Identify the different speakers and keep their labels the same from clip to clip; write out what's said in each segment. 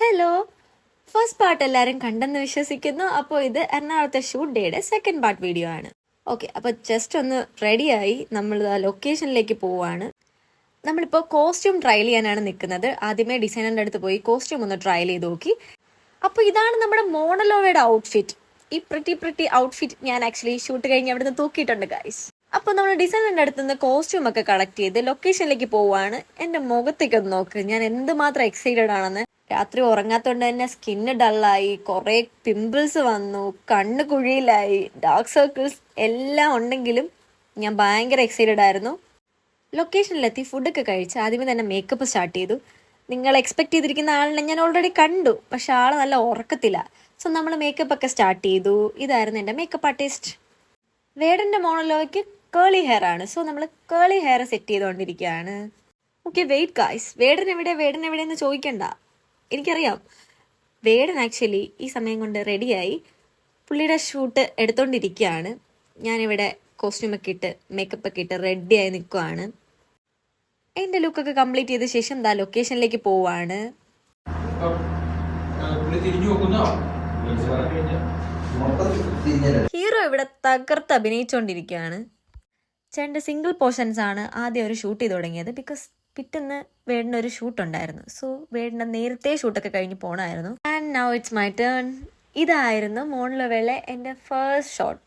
Speaker 1: Hello first part എല്ലാവരും കണ്ടെന്ന് വിശ്വസിക്കുന്നു. അപ്പോൾ ഇത് എറണാകുളത്തെ ഷൂട്ട് ഡേയുടെ സെക്കൻഡ് പാർട്ട് വീഡിയോ ആണ്. ഓക്കെ അപ്പോൾ ജസ്റ്റ് ഒന്ന് റെഡിയായി നമ്മൾ ആ ലൊക്കേഷനിലേക്ക് പോവാണ്. നമ്മളിപ്പോൾ കോസ്റ്റ്യൂം ട്രയൽ ചെയ്യാനാണ് നിൽക്കുന്നത് ആദ്യമേ ഡിസൈനറിന്റെ അടുത്ത് പോയി കോസ്റ്റ്യൂം ഒന്ന് ട്രയൽ ചെയ്ത് നോക്കി. അപ്പോൾ ഇതാണ് നമ്മുടെ മോണലോവയുടെ ഔട്ട്ഫിറ്റ് ഈ പ്രിറ്റി പ്രിറ്റി ഔട്ട്ഫിറ്റ് ഞാൻ ആക്ച്വലി ഷൂട്ട് കഴിഞ്ഞ് അവിടുന്ന് തൂക്കിയിട്ടുണ്ട് ഗൈസ് അപ്പോൾ നമ്മൾ ഡിസൈനറിന്റെ അടുത്ത് നിന്ന് കോസ്റ്റ്യൂം ഒക്കെ കളക്ട് ചെയ്ത് ലൊക്കേഷനിലേക്ക് പോവുകയാണ് എന്റെ മുഖത്തേക്ക് ഒന്ന് നോക്ക്. ഞാൻ എന്തുമാത്രം എക്സൈറ്റഡ് ആണെന്ന് രാത്രി ഉറങ്ങാത്തതുകൊണ്ട് തന്നെ സ്കിന്ന് ഡള്ളായി കുറേ പിമ്പിൾസ് വന്നു കണ്ണ് കുഴിയിലായി ഡാർക്ക് സർക്കിൾസ് എല്ലാം ഉണ്ടെങ്കിലും ഞാൻ ഭയങ്കര എക്സൈറ്റഡ് ആയിരുന്നു. ലൊക്കേഷനിലെത്തി ഫുഡൊക്കെ കഴിച്ച് ആദ്യമേ തന്നെ മേക്കപ്പ് സ്റ്റാർട്ട് ചെയ്തു. നിങ്ങൾ എക്സ്പെക്ട് ചെയ്തിരിക്കുന്ന ആളിനെ ഞാൻ ഓൾറെഡി കണ്ടു പക്ഷെ ആൾ നല്ല ഉറക്കത്തില്ല സോ നമ്മൾ മേക്കപ്പ് ഒക്കെ സ്റ്റാർട്ട് ചെയ്തു. ഇതായിരുന്നു എന്റെ മേക്കപ്പ് ആർട്ടിസ്റ്റ് വേടന്റെ മോണലോയ്ക്ക് കേളി ഹെയർ ആണ്. സോ നമ്മൾ കേളി ഹെയർ സെറ്റ് ചെയ്തുകൊണ്ടിരിക്കുകയാണ് ഓക്കെ വെയിറ്റ് ഗായ്സ് വേടൻ എവിടെ? വേടൻ എവിടെ എന്ന് ചോദിക്കണ്ട. എനിക്കറിയാം. വേടൻ ആക്ച്വലി ഈ സമയം കൊണ്ട് റെഡിയായി പുള്ളിയുടെ ഷൂട്ട് എടുത്തോണ്ടിരിക്കുകയാണ് ഞാനിവിടെ കോസ്റ്റ്യൂമൊക്കെ ഇട്ട് മേക്കപ്പ് ഒക്കെ ഇട്ട് റെഡിയായി നിൽക്കുവാണ് എന്റെ ലുക്കൊക്കെ കംപ്ലീറ്റ് ചെയ്ത ശേഷം ദാ ലൊക്കേഷനിലേക്ക് പോവാണ്. ഹീറോ ഇവിടെ തകർത്ത് അഭിനയിച്ചുകൊണ്ടിരിക്കുകയാണ് ചേട്ടന്റെ സിംഗിൾ പോർഷൻസ് ആണ് ആദ്യം ഒരു ഷൂട്ട് ചെയ്ത് തുടങ്ങിയത് ബിക്കോസ് പിറ്റേന്ന് വേടിന്റെ ഒരു ഷൂട്ട് ഉണ്ടായിരുന്നു. സോ വേടിന്റെ നേരത്തെ ഷൂട്ടൊക്കെ കഴിഞ്ഞ് പോണായിരുന്നു. And now it's my turn ഇതായിരുന്നു മോണിലവേളെ എന്റെ ഫസ്റ്റ് ഷോട്ട്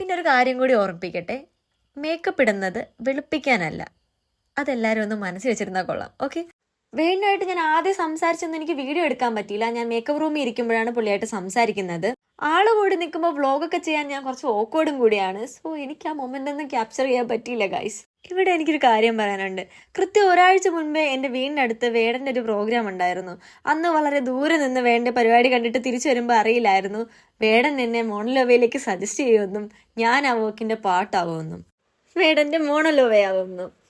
Speaker 1: പിന്നെ ഒരു കാര്യം കൂടി ഓർമ്മിപ്പിക്കട്ടെ. മേക്കപ്പ് ഇടുന്നത് വെളുപ്പിക്കാനല്ല. അതെല്ലാവരും ഒന്ന് മനസ്സിൽ വെച്ചിരുന്നാൽ കൊള്ളാം. ഓക്കെ വേണ്ടായിട്ട് ഞാൻ ആദ്യം സംസാരിച്ചൊന്നും എനിക്ക് വീഡിയോ എടുക്കാൻ പറ്റിയില്ല. ഞാൻ മേക്കപ്പ് റൂമിൽ ഇരിക്കുമ്പോഴാണ് പുള്ളിയായിട്ട് സംസാരിക്കുന്നത്. ആൾ കൂടി നിൽക്കുമ്പോൾ വ്ളോഗൊക്കെ ചെയ്യാൻ ഞാൻ കുറച്ച് ഓക്കോർഡും കൂടിയാണ്. സോ എനിക്ക് ആ മൊമെന്റ് ഒന്നും ക്യാപ്ചർ ചെയ്യാൻ പറ്റിയില്ല ഗൈസ് ഇവിടെ എനിക്കൊരു കാര്യം പറയാനുണ്ട്. കൃത്യം ഒരാഴ്ച മുൻപേ എന്റെ വീടിനടുത്ത് വേടന്റെ ഒരു പ്രോഗ്രാം ഉണ്ടായിരുന്നു. അന്ന് വളരെ ദൂരെ നിന്ന് വേണ്ട പരിപാടി കണ്ടിട്ട് തിരിച്ചു വരുമ്പോൾ അറിയില്ലായിരുന്നു. വേടൻ എന്നെ മോണലോവയിലേക്ക് സജസ്റ്റ് ചെയ്യുമെന്നും ഞാൻ ആ വോക്കിന്റെ പാട്ടാവുമെന്നും വേടന്റെ മോണലോവയാവുമെന്നും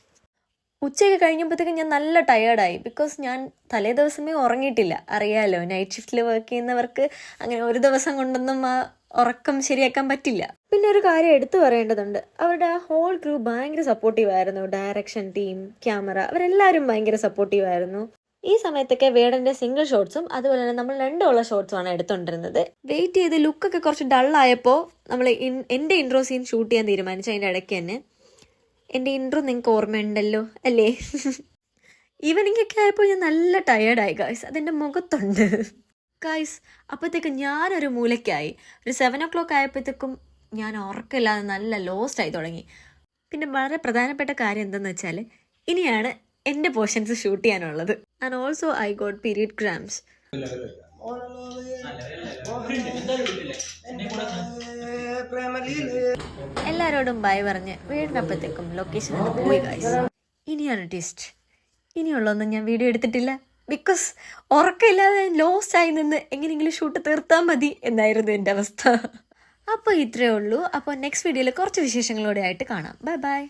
Speaker 1: ഉച്ചയൊക്കെ കഴിഞ്ഞപ്പോഴത്തേക്കും ഞാൻ നല്ല ടയേർഡായി ബിക്കോസ് ഞാൻ തലേ ദിവസമേ ഉറങ്ങിയിട്ടില്ല. അറിയാലോ നൈറ്റ് ഷിഫ്റ്റിൽ വർക്ക് ചെയ്യുന്നവർക്ക് അങ്ങനെ ഒരു ദിവസം കൊണ്ടൊന്നും ആ ഉറക്കം ശരിയാക്കാൻ പറ്റില്ല. പിന്നെ ഒരു കാര്യം എടുത്തു പറയേണ്ടതുണ്ട്. അവരുടെ ആ ഹോൾ ക്രൂ ഭയങ്കര സപ്പോർട്ടീവ് ആയിരുന്നു. ഡയറക്ഷൻ ടീം ക്യാമറ അവരെല്ലാവരും ഭയങ്കര സപ്പോർട്ടീവ് ആയിരുന്നു. ഈ സമയത്തൊക്കെ വേടന്റെ സിംഗിൾ ഷോട്ട്സും അതുപോലെ തന്നെ നമ്മൾ രണ്ടുള്ള ഷോട്ട്സുമാണ് എടുത്തുകൊണ്ടിരുന്നത്. വെയിറ്റ് ചെയ്ത് ലുക്കൊക്കെ കുറച്ച് ഡള്ളായപ്പോൾ നമ്മൾ എന്റെ ഇൻട്രോ സീൻ ഷൂട്ട് ചെയ്യാൻ തീരുമാനിച്ചു. അതിന്റെ ഇടയ്ക്ക് തന്നെ എന്റെ ഇൻട്രോ നിങ്ങൾക്ക് ഓർമ്മയുണ്ടല്ലോ അല്ലേ ഈവനിങ് ഒക്കെ ആയപ്പോൾ ഞാൻ നല്ല ടയേർഡായി ഗായ്സ് അതെന്റെ മുഖത്തുണ്ട് ഗായ്സ് അപ്പോഴത്തേക്ക് ഞാനൊരു മൂലയ്ക്കായി ഒരു സെവൻ ഒ ക്ലോക്ക് ആയപ്പോഴത്തേക്കും ഞാൻ ഉറക്കമില്ലാതെ നല്ല ലോസ്റ്റ് ആയി തുടങ്ങി പിന്നെ വളരെ പ്രധാനപ്പെട്ട കാര്യം എന്തെന്ന് വെച്ചാൽ ഇനിയാണ് എന്റെ പോർഷൻസ് ഷൂട്ട് ചെയ്യാനുള്ളത് and also I got period cramps എല്ലാരോടും ബൈ പറഞ്ഞ് വീടിനപ്പത്തേക്കും ലൊക്കേഷൻ പോയി ഗൈസ് ഇനിയാണ് ടേസ്റ്റ് ഇനിയുള്ളതൊന്നും ഞാൻ വീഡിയോ എടുത്തിട്ടില്ല. ബിക്കോസ് ഉറക്കമില്ലാതെ ലോസ് ആയി നിന്ന് എങ്ങനെയെങ്കിലും ഷൂട്ട് തീർത്താൽ മതി എന്നായിരുന്നു എന്റെ അവസ്ഥ. അപ്പോൾ ഇത്രയേ ഉള്ളൂ. അപ്പോൾ നെക്സ്റ്റ് വീഡിയോയിൽ കുറച്ച് വിശേഷങ്ങളോടെ ആയിട്ട് കാണാം. Bye bye